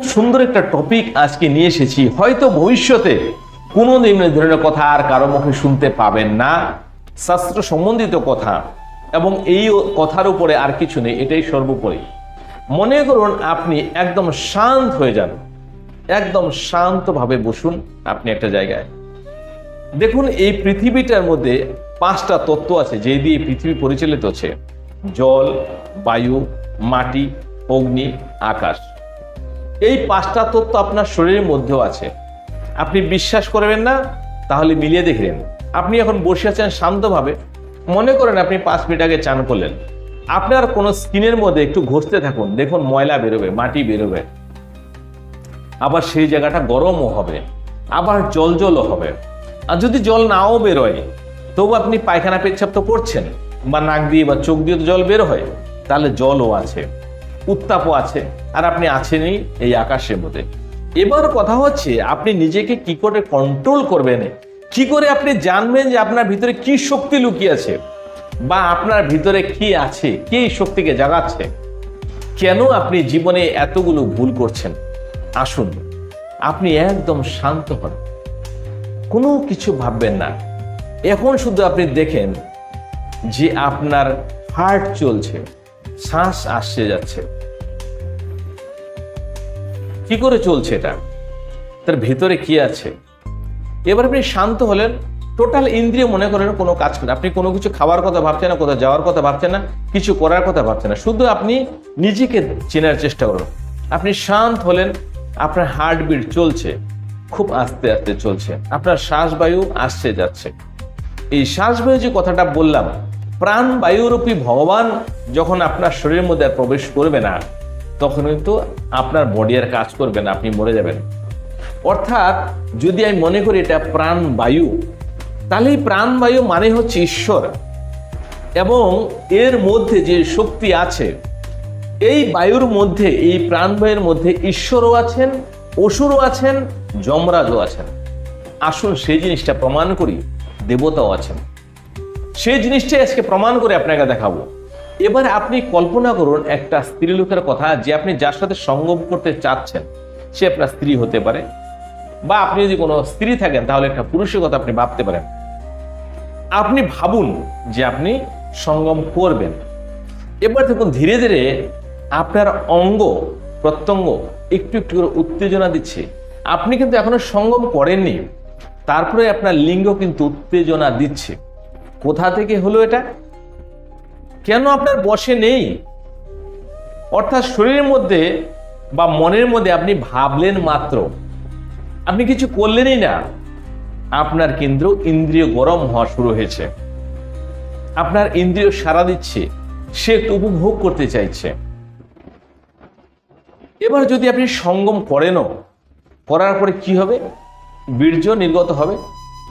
সুন্দর একটা টপিক আজকে নিয়ে এসেছি। হয়তো ভবিষ্যতে কোনো দিন ধরনের কথা আর কারও মুখে শুনতে পাবেন না। শাস্ত্র সম্বন্ধিত কথা এবং এই কথার উপরে আর কিছু নেই, এটাই সর্বোপরি। মনে করুন আপনি একদম শান্ত হয়ে যান। একদম শান্তভাবে বসুন আপনি একটা জায়গায়। দেখুন, এই পৃথিবীটার মধ্যে পাঁচটা তত্ত্ব আছে যেই দিয়ে পৃথিবী পরিচালিত হচ্ছে। জল, বায়ু, মাটি, অগ্নি, আকাশ। এই পাঁচটা তত্ত্ব আপনার শরীরের মধ্যেও আছে। আপনি বিশ্বাস করবেন না, তাহলে মিলিয়ে দেখলেন। আপনি এখন বসে আছেন শান্তভাবে। মনে করেন আপনি পাঁচ মিনিট আগে চান করলেন। আপনার কোনো স্কিনের মধ্যে একটু ঘষতে থাকুন। দেখুন ময়লা বেরোবে, মাটি বেরোবে। আবার সেই জায়গাটা গরমও হবে। আবার জল জলও হবে। আর যদি জল নাও বেরোয়, তবু আপনি পায়খানা পেচ্ছাপ তো করছেন। বা নাক দিয়ে বা চোখ দিয়ে তো জল বের হয়। তাহলে জলও আছে। উত্তাপও আছে, আর আপনি আছেনই এই আকাশের মধ্যে। এবার কথা হচ্ছে, আপনি নিজেকে কি করে কন্ট্রোল করবেন? কি করে আপনি জানবেন যে আপনার ভিতরে কি শক্তি লুকিয়ে আছে? বা আপনার ভিতরে কি আছে? কে এই শক্তিকে জাগাচ্ছে? কেন আপনি জীবনে এতগুলো ভুল করছেন? আসুন, আপনি একদম শান্ত হন। কোনো কিছু ভাববেন না। এখন শুধু আপনি দেখেন যে আপনার হার্ট চলছে, শ্বাস আসছে যাচ্ছে। কি করে চলছে এটা? তার ভেতরে কি আছে? এবার আপনি শান্ত হলেন টোটাল ইন্দ্রিয় মনে করেন কোনো কাজ করেন আপনি কোনো কিছু খাওয়ার কথা ভাবছেন না, কোথাও যাওয়ার কথা ভাবছেন না, কিছু করার কথা ভাবছেন না। শুধু আপনি নিজেকে চেনার চেষ্টা করুন। আপনি শান্ত হলেন, আপনার হার্টবিট চলছে, খুব আস্তে আস্তে চলছে। আপনার শ্বাসবায়ু আসছে, যাচ্ছে। এই শ্বাসবায়ু যে কথাটা বললাম প্রাণ বায়ুরূপী ভগবান যখন আপনার শরীরের মধ্যে প্রবেশ করবে না তখন কিন্তু আপনার বডি আর কাজ করবে না, আপনি মরে যাবেন। অর্থাৎ যদি আমি মনে করি এটা প্রাণ বায়ু, তাহলে এই প্রাণবায়ু মানে হচ্ছে ঈশ্বর। এবং এর মধ্যে যে শক্তি আছে, এই বায়ুর মধ্যে, এই প্রাণবায়ুর মধ্যে ঈশ্বরও আছেন, অসুরও আছেন, যমরাজও আছেন। আসুন সেই জিনিসটা প্রমাণ করি, দেবতাও আছেন। সেই জিনিসটাই আজকে প্রমাণ করে আপনাকে দেখাবো। এবার আপনি কল্পনা করুন একটা স্ত্রী লোকের কথা যে আপনি যার সাথে সঙ্গম করতে চাচ্ছেন, সে আপনার স্ত্রী হতে পারে। বা আপনি যদি কোনো স্ত্রী থাকেন, তাহলে একটা পুরুষের কথা আপনি ভাবতে পারেন। আপনি ভাবুন যে আপনি সঙ্গম করবেন। এবার দেখুন, ধীরে ধীরে আপনার অঙ্গ, প্রত্যঙ্গ একটু একটু করে উত্তেজনা দিচ্ছে। আপনি কিন্তু এখনও সঙ্গম করেননি। তারপরে আপনার লিঙ্গ কিন্তু উত্তেজনা দিচ্ছে। কোথা থেকে হলো এটা? কেন আপনার বসে নেই? অর্থাৎ শরীরের মধ্যে বা মনের মধ্যে আপনি ভাবলেন মাত্র। আপনি কিছু করলেনই না। আপনার কিন্তু ইন্দ্রিয় গরম হওয়া শুরু হয়েছে। আপনার ইন্দ্রিয় সারা দিচ্ছে। সে উপভোগ করতে চাইছে। এবার যদি আপনি সঙ্গম করেনও, করার পরে কি হবে? বীর্য নির্গত হবে।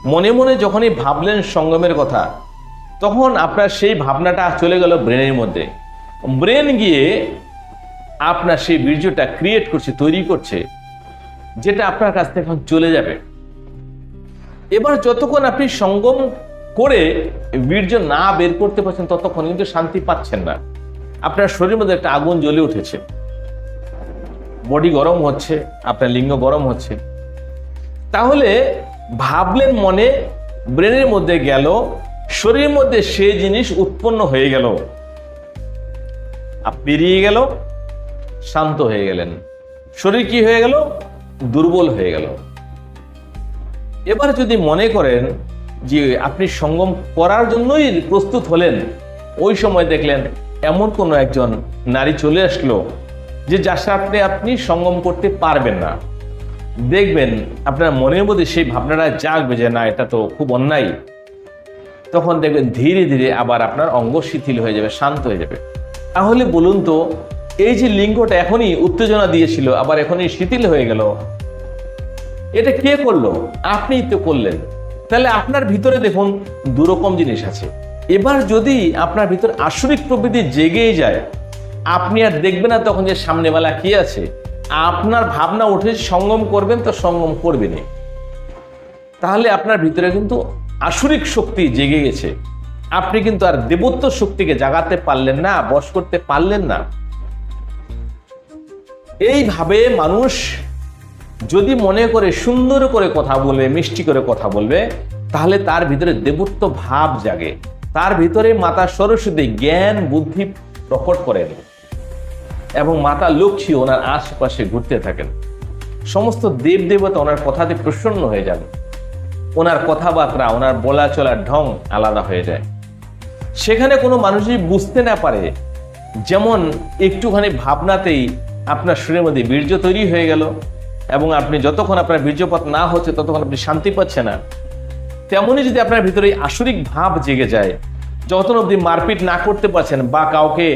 মনে মনে যখনই ভাবলেন সঙ্গমের কথা তখন আপনার সেই ভাবনাটা চলে গেল ব্রেনের মধ্যে। ব্রেন গিয়ে আপনার সেই বীর্যটা ক্রিয়েট করছে, তৈরি করছে, যেটা আপনার কাছ থেকে এখন চলে যাবে। এবার যতক্ষণ আপনি সঙ্গম করে বীর্য না বের করতে পারছেন, ততক্ষণ কিন্তু শান্তি পাচ্ছেন না। আপনার শরীরের মধ্যে একটা আগুন জ্বলে উঠেছে। বডি গরম হচ্ছে, আপনার লিঙ্গ গরম হচ্ছে। তাহলে ভাবলেন মনে ব্রেনের মধ্যে গেল শরীরের মধ্যে সে জিনিস উৎপন্ন হয়ে গেল। পেরিয়ে গেল, শান্ত হয়ে গেলেন। শরীর কি হয়ে গেল? দুর্বল হয়ে গেল। এবার যদি মনে করেন যে আপনি সঙ্গম করার জন্যই প্রস্তুত হলেন, ওই সময় দেখলেন এমন কোনো একজন নারী চলে আসলো, যে যার সাথে আপনি সঙ্গম করতে পারবেন না। দেখবেন আপনার মনের মধ্যে সেই ভাবনাটা জাগবে যে না, এটা তো খুব অন্যায়। তখন দেখবেন ধীরে ধীরে আবার আপনার অঙ্গ শিথিল হয়ে যাবে, শান্ত হয়ে যাবে। তাহলে বলুন তো, এই যে লিঙ্গটা এখনই উত্তেজনা দিয়েছিল, আবার এখনই শিথিল হয়ে গেল। এটা কে করল? আপনিই তো করলেন। তাহলে আপনার ভিতরে দেখুন দুরকম জিনিস আছে। এবার যদি আপনার ভিতর আসরিক প্রবৃত্তি জেগেই যায়, আপনি আর দেখবেন না তখন যে সামনেবেলা কি আছে। আপনার ভাবনা উঠে সঙ্গম করবেন তো সঙ্গম করবেনই। তাহলে আপনার ভিতরে কিন্তু আসরিক শক্তি জেগে গেছে। আপনি কিন্তু আর দেবত্ব শক্তিকে জাগাতে পারলেন না, বশ করতে পারলেন না। এইভাবে মানুষ যদি মনে করে, সুন্দর করে কথা বলবে, মিষ্টি করে কথা বলবে, তাহলে তার ভিতরে দেবত্ব ভাব জাগে। তার ভিতরে মাতা সরস্বতী জ্ঞান, বুদ্ধি প্রকট করেন এবং মাতা লক্ষ্মী ওনার আশেপাশে ঘুরতে থাকেন। সমস্ত দেব দেবতা ওনার কথাতে প্রসন্ন হয়ে যান। ওনার কথাবার্তা, ওনার বলা চলার ঢং আলাদা হয়ে যায়। সেখানে কোনো মানুষ যদি বুঝতে না পারে, যেমন একটুখানি ভাবনাতেই আপনার শরীরের মধ্যে বীর্য তৈরি হয়ে গেল এবং আপনি যতক্ষণ আপনার বীর্যপাত না হচ্ছে, ততক্ষণ আপনি শান্তি পাচ্ছেন না। তেমনই যদি আপনার ভিতরে আসরিক ভাব জেগে যায়, যতক্ষণ অবধি মারপিট না করতে পারছেন বা কাউকে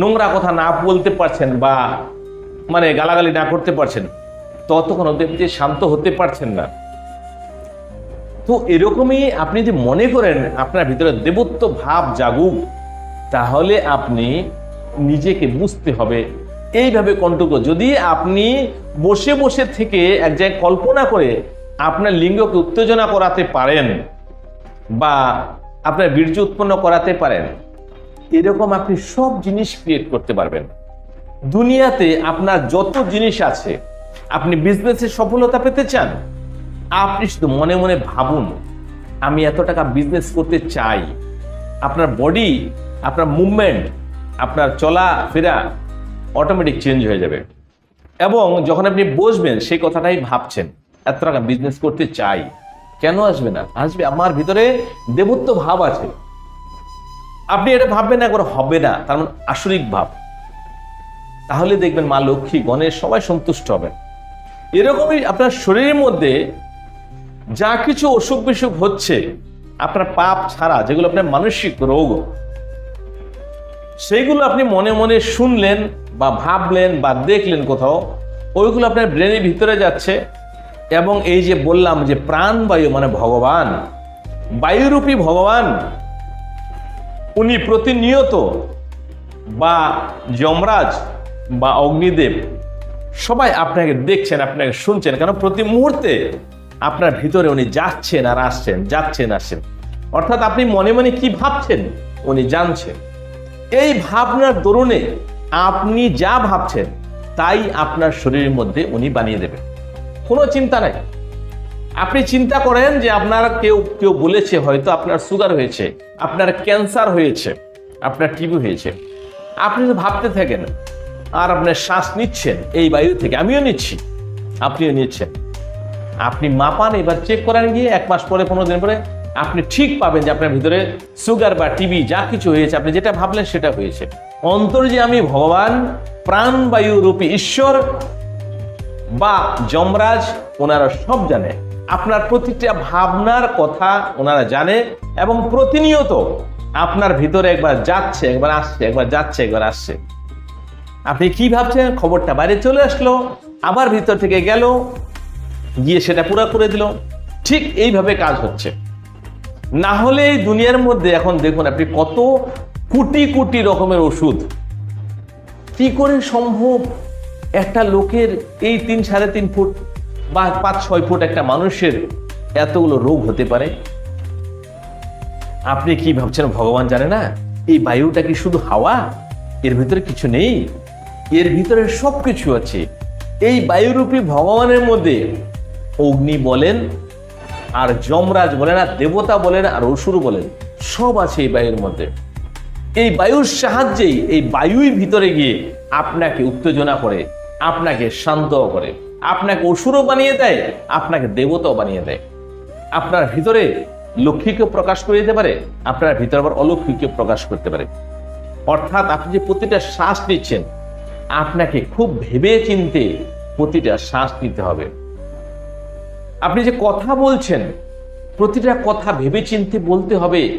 নোংরা কথা না বলতে পারছেন বা মানে গালাগালি না করতে পারছেন, ততক্ষণ অবধি আপনি শান্ত হতে পারছেন না। তো এরকমই আপনি যদি মনে করেন আপনার ভিতরে দেবত্ব ভাব জাগুক, তাহলে আপনি নিজেকে বুঝতে হবে। এইভাবে কন্ট্রোল যদি আপনি বসে বসে থেকে এক জায়গায় কল্পনা করে আপনার লিঙ্গকে উত্তেজনা করাতে পারেন বা আপনার বীর্য উৎপন্ন করাতে পারেন, এরকম আপনি সব জিনিস ক্রিয়েট করতে পারবেন। দুনিয়াতে আপনার যত জিনিস আছে, আপনি বিজনেসে সফলতা পেতে চান আপনি শুধু মনে মনে ভাবুন, আমি এত টাকা বিজনেস করতে চাই। আপনার বডি আপনার মুভমেন্ট আপনার চলা ফেরা অটোমেটিক চেঞ্জ হয়ে যাবে। এবং যখন আপনি বসবেন, সেই কথাটাই ভাবছেন, এত টাকা বিজনেস করতে চাই। কেন আসবে না? আসবে, আমার ভিতরে দেবত্ব ভাব আছে। আপনি এটা ভাববেন একবার হবে না, তার মানে আসরিক ভাব। তাহলে দেখবেন মা লক্ষ্মী গণেশ সবাই সন্তুষ্ট হবেন। এরকমই আপনার শরীরের মধ্যে যা কিছু অসুখ বিসুখ হচ্ছে, আপনার পাপ ছাড়া, যেগুলো আপনার মানসিক রোগ, সেইগুলো আপনি মনে মনে শুনলেন বা ভাবলেন বা দেখলেন কোথাও, ওইগুলো আপনার ব্রেনের ভিতরে যাচ্ছে এবং এই যে বললাম যে প্রাণবায়ু মানে ভগবান, বায়ুরূপী ভগবান, উনি প্রতিনিয়ত বা যমরাজ বা অগ্নিদেব, সবাই আপনাকে দেখছেন, আপনাকে শুনছেন কারণ প্রতি মুহূর্তে আপনার ভিতরে উনি যাচ্ছেন আর আসছেন, যাচ্ছেন, আসছেন। অর্থাৎ আপনি মনে মনে কি ভাবছেন? উনি জানছেন। এই ভাবনার দরুনে আপনি যা ভাবছেন, তাই আপনার শরীরের মধ্যে উনি বানিয়ে দেবেন। কোনো চিন্তা নাই। আপনি চিন্তা করেন যে আপনার কেউ কেউ বলেছে হয়তো আপনার সুগার হয়েছে, আপনার ক্যান্সার হয়েছে, আপনার টিবি হয়েছে। আপনি তো ভাবতে থাকেন, আর আপনার শ্বাস নিচ্ছেন, এই বায়ু থেকে। আমিও নিচ্ছি, আপনিও নিচ্ছেন। আপনি মাপান, এবার চেক করেন গিয়ে এক মাস পরে, পনেরো দিন পরে আপনি ঠিক পাবেন যে আপনার ভিতরে সুগার বা টিবি যা কিছু হয়েছে, আপনি যেটা ভাবলেন সেটা হয়েছে। অন্তর যে আমি ভগবান প্রাণবায়ু রূপী ঈশ্বর বা যমরাজ, ওনারা সব জানে। আপনার প্রতিটা ভাবনার কথা ওনারা জানে এবং প্রতিনিয়ত আপনার ভিতরে একবার যাচ্ছে, একবার আসছে, একবার যাচ্ছে, একবার আসছে। আপনি কি ভাবছেন? খবরটা বাইরে চলে আসলো, আবার ভিতর থেকে গেল গিয়ে সেটা পুরো করে দিল। ঠিক এইভাবে কাজ হচ্ছে। না হলে এই দুনিয়ার মধ্যে এখন দেখুন আপনি কত কোটি কোটি রকমের ওষুধ। কি করে সম্ভব? একটা লোকের এই তিন সাড়ে তিন ফুট বা পাঁচ ছয় ফুট একটা মানুষের এতগুলো রোগ হতে পারে? আপনি কি ভাবছেন ভগবান জানে না? এই বায়ুটা কি শুধু হাওয়া? এর ভিতরে কিছু নেই। এর ভিতরে সব কিছু আছে। এই বায়ুরূপী ভগবানের মধ্যে অগ্নি বলেন, আর যমরাজ বলেন, আর দেবতা বলেন, আর অসুর বলেন, সব আছে এই বায়ুর মধ্যে। এই বায়ুর সাহায্যেই এই বায়ুই ভিতরে গিয়ে আপনাকে উত্তেজনা করে, আপনাকে শান্ত করে, আপনাকে অসুরও বানিয়ে দেয়, আপনাকে দেবতাও বানিয়ে দেয়। আপনার ভিতরে লক্ষ্মীকে প্রকাশ করে দিতে পারে, আপনার ভিতরে আবার অলৌকিককে প্রকাশ করতে পারে। অর্থাৎ আপনি যে প্রতিটা শ্বাস নিচ্ছেন, আপনাকে খুব ভেবে চিনতে প্রতিটা শ্বাস নিতে হবে। আপনি যে কথা বলছেন, প্রতিটা কথা ভেবে চিনতে বলতে হবে।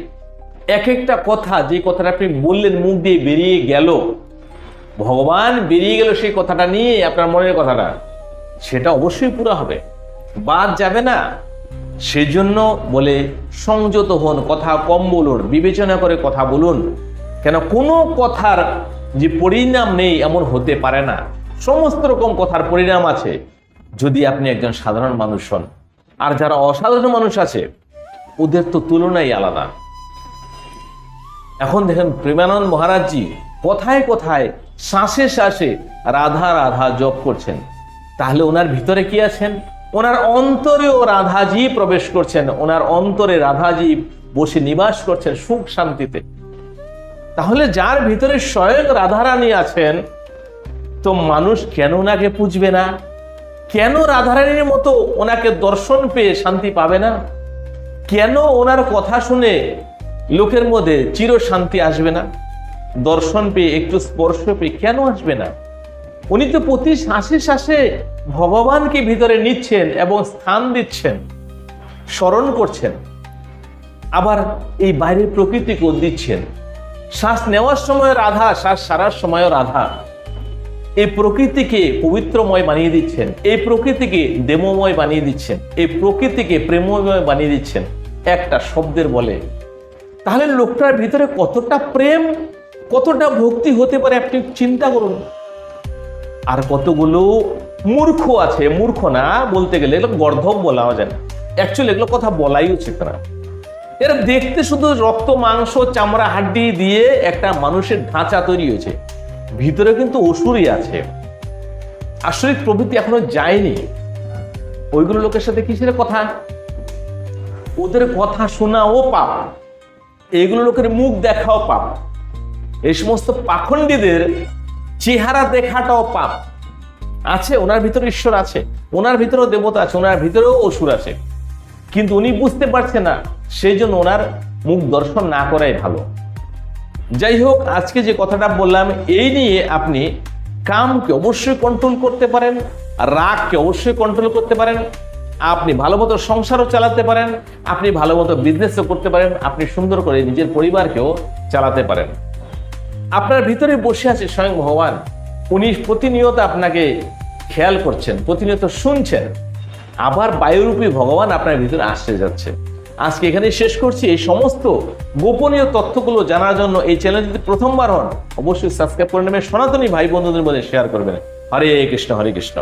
এক একটা কথা, যে কথাটা আপনি বললেন, মুখ দিয়ে বেরিয়ে গেল। ভগবান বেরিয়ে গেল সেই কথাটা নিয়ে, আপনার মনের কথাটা। সেটা অবশ্যই পুরো হবে। বাদ যাবে না। সেজন্য বলে সংযত হন, কথা কম বলুন, বিবেচনা করে কথা বলুন। কেন কোনো কথার যে পরিণাম নেই, এমন হতে পারে না। সমস্ত রকম কথার পরিণাম আছে। যদি আপনি একজন সাধারণ মানুষ হন, আর যারা অসাধারণ মানুষ আছে, ওদের তো তুলনাই আলাদা। এখন দেখেন প্রেমানন্দ মহারাজজি কথায় কথায় শ্বাসে শ্বাসে রাধা রাধা জপ করছেন। তাহলে ওনার ভিতরে কি আছেন? ওনার অন্তরেও রাধাজি প্রবেশ করছেন। ওনার অন্তরে রাধাজি বসে নিবাস করছেন সুখ শান্তিতে। তাহলে যার ভিতরে স্বয়ং রাধারানী আছেন, তো মানুষ কেন ওনাকে পুজবে না? কেন রাধারানীর মতো ওনাকে দর্শন পেয়ে শান্তি পাবে না? কেন ওনার কথা শুনে লোকের মধ্যে চির শান্তি আসবে না? দর্শন পেয়ে, একটু স্পর্শ পেয়ে কেন আসবে না? উনি তো প্রতি শ্বাসে শ্বাসে ভগবানকে ভিতরে নিচ্ছেন এবং স্থান দিচ্ছেন, স্মরণ করছেন, আবার এই বাইরের প্রকৃতিকেও দিচ্ছেন। শ্বাস নেওয়ার সময় রাধা, শ্বাস সারার সময়ও রাধা। এই প্রকৃতিকে পবিত্রময় বানিয়ে দিচ্ছেন। এই প্রকৃতিকে দেমময় বানিয়ে দিচ্ছেন। এই প্রকৃতিকে প্রেমময় বানিয়ে দিচ্ছেন। একটা শব্দের বলে। তাহলে লোকটার ভিতরে কতটা প্রেম, কতটা ভক্তি হতে পারে আপনি চিন্তা করুন। আর কতগুলো মূর্খ আছে, মূর্খ না বলতে গেলে এগুলো গর্ধব বলা যায় না অ্যাকচুয়ালি এগুলো কথা বলাই উচিত না। এরা দেখতে শুধু রক্ত, মাংস, চামড়া, হাড্ডি দিয়ে একটা মানুষের ঢাঁচা তৈরি হয়েছে। ভিতরে কিন্তু অসুরই আছে। আসরিক প্রভৃতি এখনও যায়নি। ওইগুলো লোকের সাথে কিসের কথা? ওদের কথা শোনাও পাপ। এইগুলো লোকের মুখ দেখাও পাপ। এই সমস্ত পাখণ্ডীদের চেহারা দেখাটাও পাপ। আছে, ওনার ভিতরে ঈশ্বর আছে, ওনার ভিতরেও দেবতা আছে, ওনার ভিতরেও অসুর আছে। কিন্তু উনি বুঝতে পারছে না, সেই জন্য ওনার মুখ দর্শন না করাই ভালো। যাই হোক আজকে যে কথাটা বললাম, এই নিয়ে আপনি কামকে অবশ্যই কন্ট্রোল করতে পারেন, রাগকে অবশ্যই কন্ট্রোল করতে পারেন, আপনি ভালো মতো সংসারও চালাতে পারেন, আপনি ভালো মতো বিজনেসও করতে পারেন, আপনি সুন্দর করে নিজের পরিবারকেও চালাতে পারেন। আপনার ভিতরে বসে আছে স্বয়ং ভগবান। উনি প্রতিনিয়ত আপনাকে খেয়াল করছেন, প্রতিনিয়ত শুনছেন। আবার বায়ুরূপী ভগবান আপনার ভিতরে আসতে যাচ্ছে। আজকে এখানে শেষ করছি। এই সমস্ত গোপনীয় তথ্যগুলো জানার জন্য এই চ্যানেল যদি প্রথমবার হন, অবশ্যই সাবস্ক্রাইব করে নেবেন। সনাতনী ভাই বন্ধুদের মধ্যে শেয়ার করবেন। হরে কৃষ্ণ হরে কৃষ্ণ।